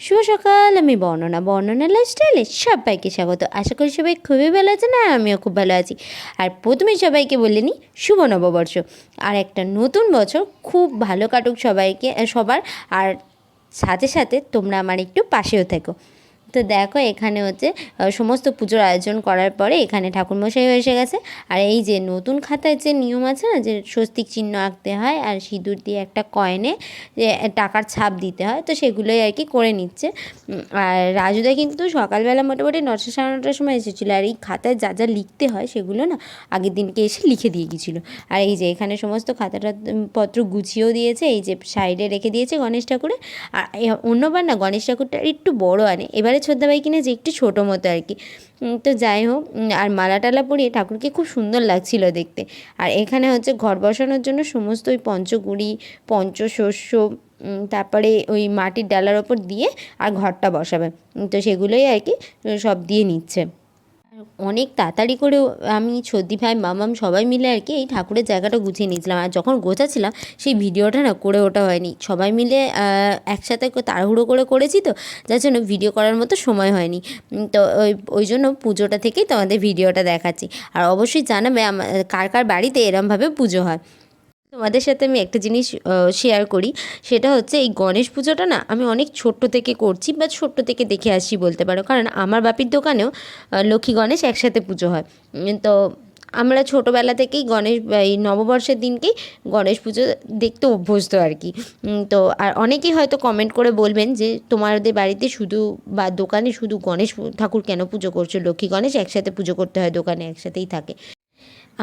শুভ সকাল, আমি বর্ণনা বর্ণনা লাইফস্টাইলে সবাইকে স্বাগত। আশা করি সবাই খুবই ভালো আছেন আর আমিও খুব ভালো আছি। আর প্রথমে সবাইকে বলে নিই, শুভ নববর্ষ। আর একটা নতুন বছর খুব ভালো কাটুক সবাইকে, সবার। আর সাথে সাথে তোমরা আমার একটু পাশেও থেকো। তো দেখো এখানে হচ্ছে সমস্ত পুজোর আয়োজন করার পরে এখানে ঠাকুরমশাই এসে গেছে। আর এই যে নতুন খাতায় যে নিয়ম আছে না, যে স্বস্তিক চিহ্ন আঁকতে হয় আর সিঁদুর দিয়ে একটা কয়েনে, যে টাকার ছাপ দিতে হয়, তো সেগুলোই আর কি করে নিচ্ছে। আর রাজুদা কিন্তু সকালবেলা মোটামুটি নটা সাড়ে নটার সময় এসেছিল। আর এই খাতায় যা যা লিখতে হয় সেগুলো না আগের দিনকে এসে লিখে দিয়ে গিয়েছিল। আর এই যে এখানে সমস্ত খাতাটা পত্র গুছিয়েও দিয়েছে, এই যে সাইডে রেখে দিয়েছে গণেশ ঠাকুরে আর অন্যবার না গণেশ ঠাকুরটা একটু বড় আনে। এবারে ছোদ্দাবাই কিনে যে একটু ছোটো মতো আর কি। তো যাই হোক আর মালা টালা পরিয়ে ঠাকুরকে খুব সুন্দর লাগছিল দেখতে। আর এখানে হচ্ছে ঘর বসানোর জন্য সমস্ত ওই পঞ্চগুড়ি, পঞ্চশস্য তারপরে ওই মাটির ডালার ওপর দিয়ে আর ঘরটা বসাবে। তো সেগুলোই আর কি, সব দিয়ে নিচ্ছে। অনেক তাড়াতাড়ি করে আমি সর্দি, ভাই মামাম সবাই মিলে আর কি এই ঠাকুরের জায়গাটা গুছিয়ে নিয়েছিলাম। আর যখন গোছাচ্ছিলাম, সেই ভিডিওটা না করে ওটা হয়নি। সবাই মিলে একসাথে তাড়াহুড়ো করে করেছি তো, যার জন্য ভিডিও করার মতো সময় হয়নি। তো ওই ওই জন্য পুজোটা থেকেই তোমাদের ভিডিওটা দেখাচ্ছি। আর অবশ্যই জানাবে আমার, কার কার বাড়িতে এরমভাবে পুজো হয়। তোমাদের সাথে আমি একটা জিনিস শেয়ার করি। সেটা হচ্ছে এই গণেশ পুজোটা না আমি অনেক ছোট্ট থেকে করছি বা ছোট্ট থেকে দেখে আসি বলতে পারো। কারণ আমার বাপির দোকানেও লক্ষ্মী গণেশ একসাথে পুজো হয়। তো আমরা ছোটোবেলা থেকেই গণেশ এই নববর্ষের দিনকেই গণেশ পুজো দেখতে অভ্যস্ত আর কি। তো আর অনেকেই হয়তো কমেন্ট করে বলবেন যে, তোমাদের বাড়িতে শুধু বা দোকানে শুধু গণেশ ঠাকুর কেন পুজো করছ? লক্ষ্মী গণেশ একসাথে পুজো করতে হয়, দোকানে একসাথেই থাকে।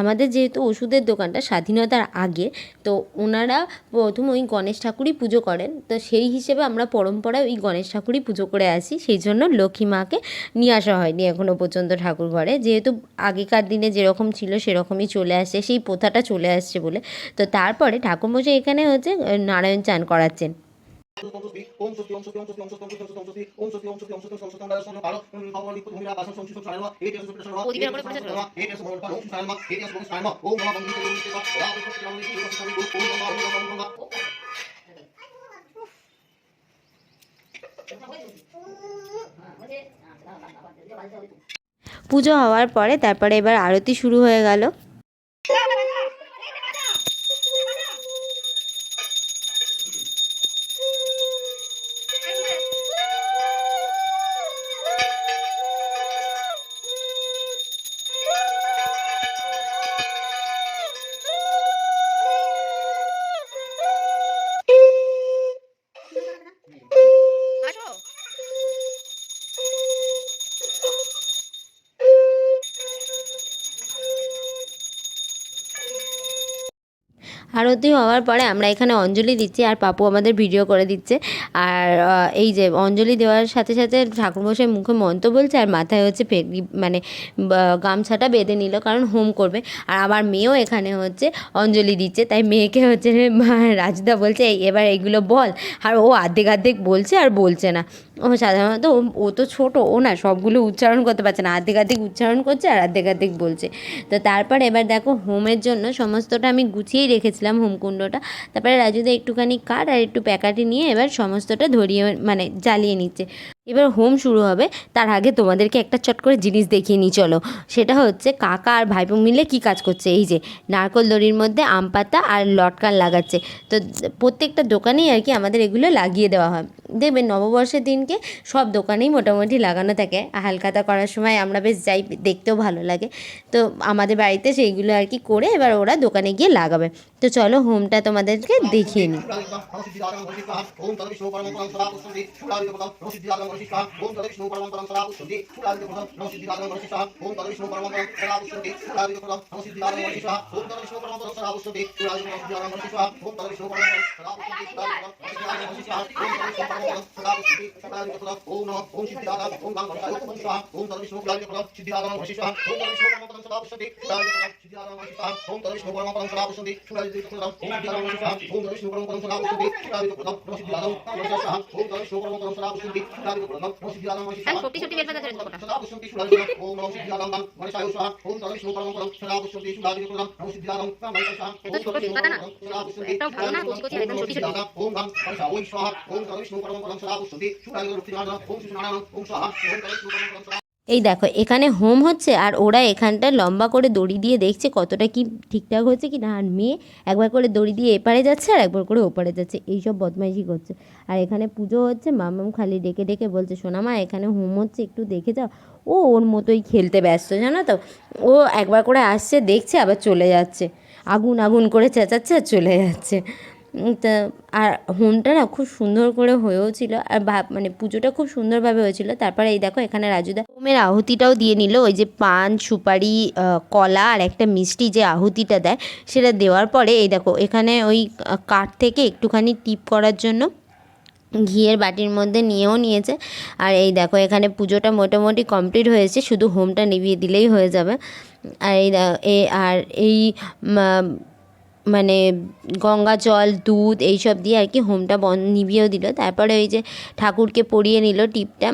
আমাদের যেহেতু ওষুধের দোকানটা স্বাধীনতার আগে, তো ওনারা প্রথম ওই গণেশ ঠাকুরই পুজো করেন। তো সেই হিসেবে আমরা পরম্পরায় ওই গণেশ ঠাকুরই পুজো করে আসি। সেই জন্য লক্ষ্মী মাকে নিয়ে আসা হয়নি এখনও পর্যন্ত ঠাকুর ঘরে। যেহেতু আগেকার দিনে যেরকম ছিল সেরকমই চলে আসছে, সেই প্রথাটা চলে আসছে বলে। তো তারপরে ঠাকুর ঠাকুরমশাই এখানে হচ্ছে নারায়ণ চান করাচ্ছেন। পুজো হওয়ার পরে তারপরে এবার আরতি শুরু হয়ে গেল। আরতি হওয়ার পরে আমরা এখানে অঞ্জলি দিচ্ছি আর পাপু আমাদের ভিডিও করে দিচ্ছে। আর এই যে অঞ্জলি দেওয়ার সাথে সাথে ঠাকুরমশাই মুখে মন্ত্র বলছে আর মাথায় হচ্ছে মানে গামছাটা বেঁধে নিল কারণ হোম করবে। আর আমার মেয়েও এখানে হচ্ছে অঞ্জলি দিচ্ছে তাই মেয়েকে হচ্ছে রাজদা বলছে "এই, এবার এইগুলো বল। আর ও আর্ধেক আর্ধেক বলছে আর বলছে না। ও সাধারণত ও- তো ছোট ও না সবগুলো উচ্চারণ করতে পারছে না আর্ধেক আর্ধেক উচ্চারণ করছে আর আর্ধেক আর্ধেক বলছে। তো তারপর এবার দেখো হোমের জন্য সমস্তটা আমি গুছিয়েই রেখেছিলাম হোমকুণ্ডটা। তারপরে রাজুদা একটুখানি কাঠ আর একটু প্যাকাটি নিয়ে এবার সমস্তটা ধরিয়ে মানে জ্বালিয়ে নিচ্ছে। এবার হোম শুরু হবে তার আগে তোমাদেরকে একটা চট করে জিনিস দেখিয়ে নিই চলো সেটা হচ্ছে কাকা আর ভাইপো মিলে কি কাজ করছে এই যে নারকল দড়ির মধ্যে আম পাতা আর লটকান লাগাচ্ছে তো প্রত্যেকটা দোকানেই আর কি আমাদের এগুলো লাগিয়ে দেওয়া হয় দেখবেন নববর্ষের দিনকে সব দোকানেই মোটামুটি লাগানো থাকে হালখাতা করার সময় আমরা বেশ যাই দেখতেও ভালো লাগে তো আমাদের বাড়িতে সেইগুলো আর কি করে এবার ওরা দোকানে গিয়ে লাগাবে তো চলো হোমটা তোমাদেরকে দেখিয়ে নিই वशिष्ठः ॐ तदविष्णु परमं परं सदा पुष्यन्ति सुरादित्यपुरः नमसिद्धिकारं वशिष्ठः ॐ तदविष्णु परमं परं सदा पुष्यन्ति सुरादित्यपुरः नमसिद्धिकारं वशिष्ठः ॐ तदविष्णु परमं परं सदा पुष्यन्ति सुरादित्यपुरः वशिष्ठः ॐ तदविष्णु परमं परं सदा पुष्यन्ति सुरादित्यपुरः वशिष्ठः ॐ तदविष्णु परमं परं सदा पुष्यन्ति सुरादित्यपुरः ॐ नमः ॐ सिद्धिदाता ॐ गां वंशाय वशिष्ठः ॐ तदविष्णु कुलादित्यपुरः सिद्धिदाता वशिष्ठः ॐ तदविष्णु परमं परं सदा पुष्यन्ति सुरादित्यपुरः सिद्धिदाता वशिष्ठः ॐ तदविष्णु परमं परं सदा पुष्यन्ति सुरादित्यपुरः ॐ सिद्धिदाता वशिष्ठः ॐ तदविष्णु परमं परं सदा पुष्यन्ति सुरादित्यपुरः नमसिद्धिकारं वशिष्ठः ॐ तदविष्णु परमं परं सदा पुष्यन्ति सुरादित्यपुरः পরমং পরম পরমং পরম পরমং পরম পরমং পরম আর সত্যি সত্যি বেলপাতা ধরে দেবো ওম নমঃ সিদ্ধারং গণেশায় স্বাহা ওম তদ বিষ্ণু পরমং? পরমং সদা পুষ্পন্তি একটাও ভালো না, কচি কচি আর একদম ছোটি ছোটি। ওম স্বাহা ওম পরমং স্বাহা ওম তদ বিষ্ণু পরমং পদম সদা এই দেখো, এখানে হোম হচ্ছে আর ওরা এখানটা লম্বা করে দড়ি দিয়ে দেখছে কতটা কি ঠিকঠাক হচ্ছে কি না। আর মেয়ে একবার করে দড়ি দিয়ে এপারে যাচ্ছে আর একবার করে ওপারে যাচ্ছে। এইসব বদমাইশি করছে। আর এখানে পুজো হচ্ছে, মামাম খালি ডেকে ডেকে বলছে, সোনামা, এখানে হোম হচ্ছে, একটু দেখে যাও। ও ওর মতোই খেলতে ব্যস্ত, জানো তো? ও একবার করে আসছে, দেখছে, আবার চলে যাচ্ছে। আগুন আগুন করে চেঁচাচ্ছে আর চলে যাচ্ছে। তা, আর হোমটা না খুব সুন্দর করে হয়েও ছিল, আর মানে পুজোটা খুব সুন্দরভাবে হয়েছিল। তারপরে এই দেখো এখানে রাজুদা হোমের আহুতিটাও দিয়ে নিল, ওই যে পান, সুপারি কলা আর একটা মিষ্টি যে আহুতিটা দেয়, সেটা দেওয়ার পরে এই দেখো এখানে ওই কাঠ থেকে একটুখানি টিপ করার জন্য ঘিয়ের বাটির মধ্যে নিয়েও নিয়েছে। আর এই দেখো এখানে পুজোটা মোটামুটি কমপ্লিট হয়েছে, শুধু হোমটা নিভিয়ে দিলেই হয়ে যাবে। আর এই আর এই মানে গঙ্গা জল, দুধ এইসব দিয়ে আর কি হোমটা বন, নিভিয়েও দিল। তারপরে ওই যে ঠাকুরকে পরিয়ে নিল টিপটা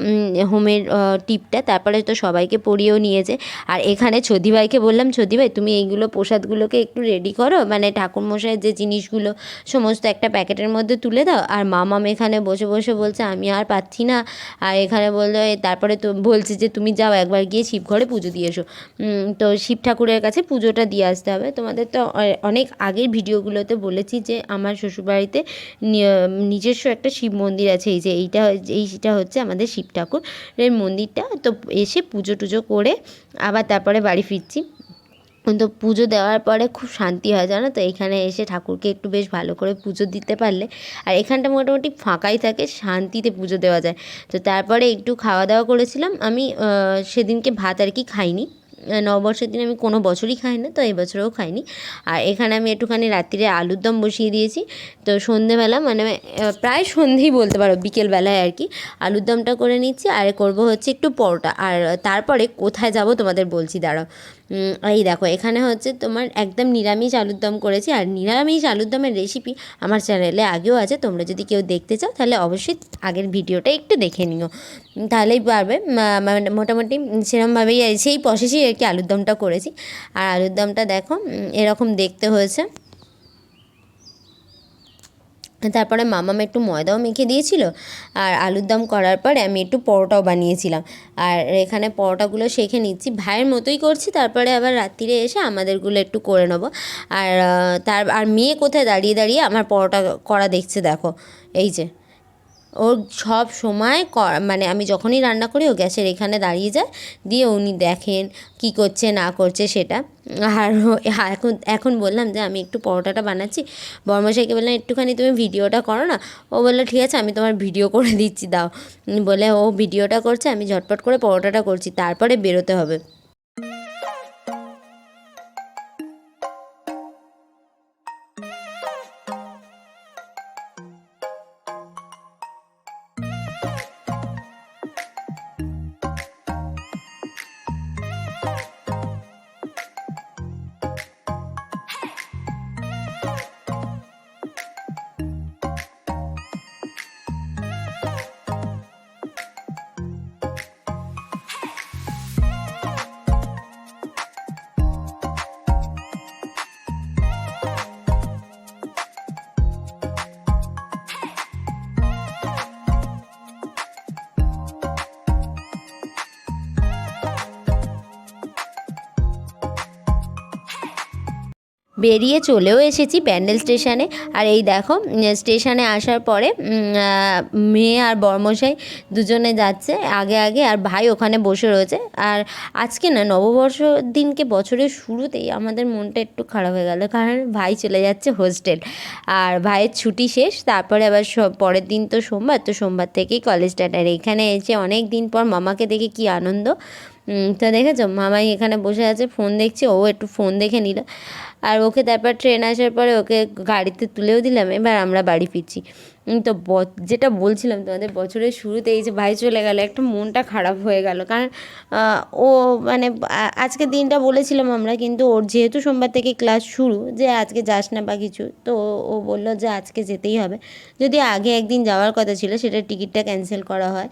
হোমের টিপটা। তারপরে তো সবাইকে পরিয়েও নিয়েছে। আর এখানে ছদিভাইকে বললাম, ছদিভাই, তুমি এইগুলো প্রসাদগুলোকে একটু রেডি করো। মানে ঠাকুর মশাইয়ের যে জিনিসগুলো, সমস্ত একটা প্যাকেটের মধ্যে তুলে দাও। আর মামাম এখানে বসে বসে বলছে, আমি আর পাচ্ছি না। আর এখানে বলল তারপরে তো বলছে যে, তুমি যাও একবার গিয়ে শিব ঘরে পুজো দিয়ে এসো। তো শিব ঠাকুরের কাছে পুজোটা দিয়ে আসতে হবে। তোমাদের তো অনেক অনেক আগের ভিডিওগুলোতে বলেছি যে আমার শ্বশুরবাড়িতে নিজস্ব একটা শিব মন্দির আছে, এই যে এইটা এইটা হচ্ছে আমাদের শিব ঠাকুরের মন্দিরটা। তো এসে পুজো টুজো করে আবার তারপরে বাড়ি ফিরছি। তো পুজো দেওয়ার পরে খুব শান্তি হয়, জানো তো? এখানে এসে ঠাকুরকে একটু বেশ ভালো করে পুজো দিতে পারলে আর এখানটা মোটামুটি ফাঁকাই থাকে, শান্তিতে পুজো দেওয়া যায়। তো তারপরে একটু খাওয়া দাওয়া করেছিলাম। আমি সেদিনকে ভাত আর কি খাইনি। নববর্ষের দিন আমি কোনো বছরই খাই না, তো এই বছরেও খাইনি। আর এখানে আমি একটুখানি রাত্রিরে আলুর দম বসিয়ে দিয়েছি। তো সন্ধেবেলা মানে প্রায় সন্ধেই বলতে পারো, বিকেলবেলায় আর কি, আলুর দমটা করে নিচ্ছি। আর করব হচ্ছে একটু পরোটা। আর তারপরে কোথায় যাব তোমাদের বলছি, দাঁড়াও। এই দেখো, এখানে হচ্ছে তোমার একদম নিরামিষ আলুর দম করেছি। আর নিরামিষ আলুর দমের রেসিপি আমার চ্যানেলে আগেও আছে, তোমরা যদি কেউ দেখতে চাও, তাহলে অবশ্যই আগের ভিডিওটা একটু দেখে নিও। তাহলেই পারবে মানে মোটামুটি সেরমভাবেই সেই প্রসেসেই আর কি আলুর দমটা করেছি। আর আলুর দমটা দেখো এরকম দেখতে হয়েছে। তারপরে মামাম একটু ময়দাও মেখে দিয়েছিল আর আলুর দম করার পরে আমি একটু পরোটাও বানিয়েছিলাম। আর এখানে পরোটাগুলো শেখে নিচ্ছি। ভাইয়ের মতোই করছি, তারপরে আবার রাত্রিরে এসে আমাদেরগুলো একটু করে নেব। আর তার, আর মেয়ে কোথায় দাঁড়িয়ে দাঁড়িয়ে আমার পরোটা করা দেখছে, দেখো। এই যে। ওর সব সময় মানে আমি যখনই রান্না করি, ও গ্যাসের এখানে দাঁড়িয়ে যায়, দিয়ে উনি দেখেন কি করছে, না করছে সেটা। আর এখন এখন বললাম যে আমি একটু পরোটাটা বানাচ্ছি। বর্মশাইকে বললাম, একটুখানি তুমি ভিডিওটা করো না। ও বলল, ঠিক আছে, আমি তোমার ভিডিও করে দিচ্ছি, দাও। বলে, ও ভিডিওটা করছে, আমি ঝটপট করে পরোটাটা করছি, তারপরে বেরোতে হবে। বেরিয়ে চলেও এসেছি ব্যান্ডেল স্টেশনে। আর এই দেখো স্টেশনে আসার পরে মেয়ে আর বর্মশাই দুজনে যাচ্ছে আগে আগে, আর ভাই ওখানে বসে রয়েছে। আর আজকে না, নববর্ষ দিনকে বছরের শুরুতেই আমাদের মনটা একটু খারাপ হয়ে গেল, কারণ ভাই চলে যাচ্ছে হোস্টেল। আর ভাইয়ের ছুটি শেষ, তারপরে আবার পরের দিন তো সোমবার তো সোমবার থেকেই কলেজ স্টার্ট আর এখানে এসে অনেক দিন পর মামাকে দেখে কি আনন্দ। তো দেখেছ, মামাই এখানে বসে আছে, ফোন দেখছে, ও একটু ফোন দেখে নিল। আর ওকে তারপর ট্রেন আসার পরে ওকে গাড়িতে তুলেও দিলাম, এবার আমরা বাড়ি ফিরছি। তো যেটা বলছিলাম তোমাদের বছরের শুরুতে, এই যে ভাই চলে গেল, একটা মনটা খারাপ হয়ে গেল। কারণ ও মানে আজকে দিনটা বলেছিলাম আমরা, কিন্তু ওর যেহেতু সোমবার থেকে ক্লাস শুরু, যে আজকে যাস না বা কিছু, তো ও- বলল যে আজকে যেতেই হবে। যদি আগে একদিন যাওয়ার কথা ছিল, সেটা টিকিটটা ক্যান্সেল করা হয়।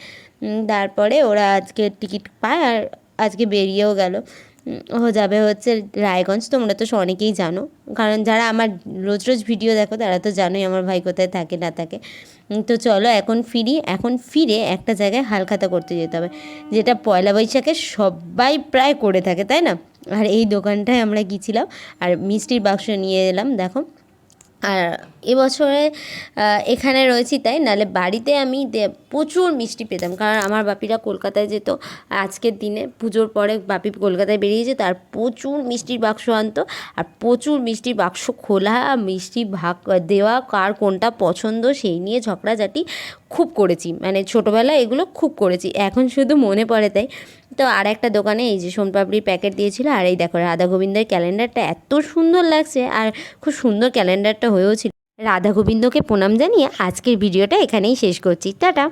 তারপরে ওরা আজকে টিকিট পায়, আর আজকে বেরিয়েও গেল। ও যাবে হচ্ছে রায়গঞ্জ, তোমরা তো অনেকেই জানো। কারণ যারা আমার রোজ রোজ ভিডিও দেখো, তারা তো জানোই আমার ভাই কোথায় থাকে, না থাকে। তো চলো এখন ফিরি, এখন ফিরে একটা জায়গায় হালখাতা করতে যেতে হবে, যেটা পয়লা বৈশাখে সবাই প্রায় করে থাকে, তাই না? আর এই দোকানটায় আমরা গিয়েছিলাম, আর মিষ্টির বাক্স নিয়ে এলাম, দেখো। আর এবছরে এখানে রয়েছি তাই নালে বাড়িতে আমি প্রচুর মিষ্টি পেতাম। কারণ আমার বাপিরা কলকাতায় যেত আজকের দিনে পুজোর পরে বাপি কলকাতায় বেরিয়ে যেত আর প্রচুর মিষ্টির বাক্স আনতো, আর প্রচুর মিষ্টির বাক্স খোলা, মিষ্টি ভাগ দেওয়া, কার কোনটা পছন্দ সেই নিয়ে ঝগড়াঝাটি খুব করেছি। মানে ছোটোবেলায় এগুলো খুব করেছি। এখন শুধু মনে পড়ে তাই। তো আর একটা দোকানে এই যে সোনপাপড়ির প্যাকেট দিয়েছিল, আর এই দেখো রাধা গোবিন্দের ক্যালেন্ডারটা এত সুন্দর লাগছে, আর খুব সুন্দর ক্যালেন্ডারটা হয়েও ছিল। রাধা গোবিন্দকে প্রণাম জানিয়ে আজকের ভিডিওটা এখানেই শেষ করছি। টাটা!